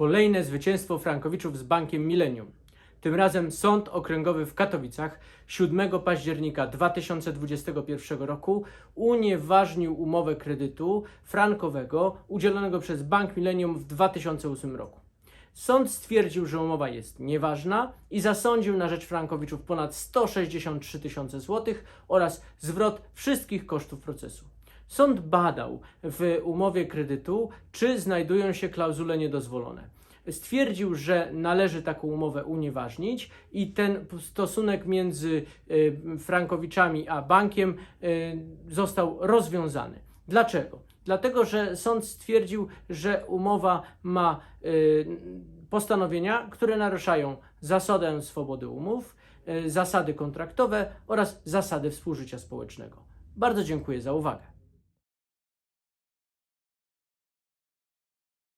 Kolejne zwycięstwo Frankowiczów z Bankiem Millennium. Tym razem Sąd Okręgowy w Katowicach 7 października 2021 roku unieważnił umowę kredytu frankowego udzielonego przez Bank Millennium w 2008 roku. Sąd stwierdził, że umowa jest nieważna i zasądził na rzecz Frankowiczów ponad 163 tysiące złotych oraz zwrot wszystkich kosztów procesu. Sąd badał w umowie kredytu, czy znajdują się klauzule niedozwolone. Stwierdził, że należy taką umowę unieważnić i ten stosunek między y, Frankowiczami a bankiem y, został rozwiązany. Dlaczego? Dlatego, że sąd stwierdził, że umowa ma y, postanowienia, które naruszają zasadę swobody umów, zasady kontraktowe oraz zasady współżycia społecznego. Bardzo dziękuję za uwagę.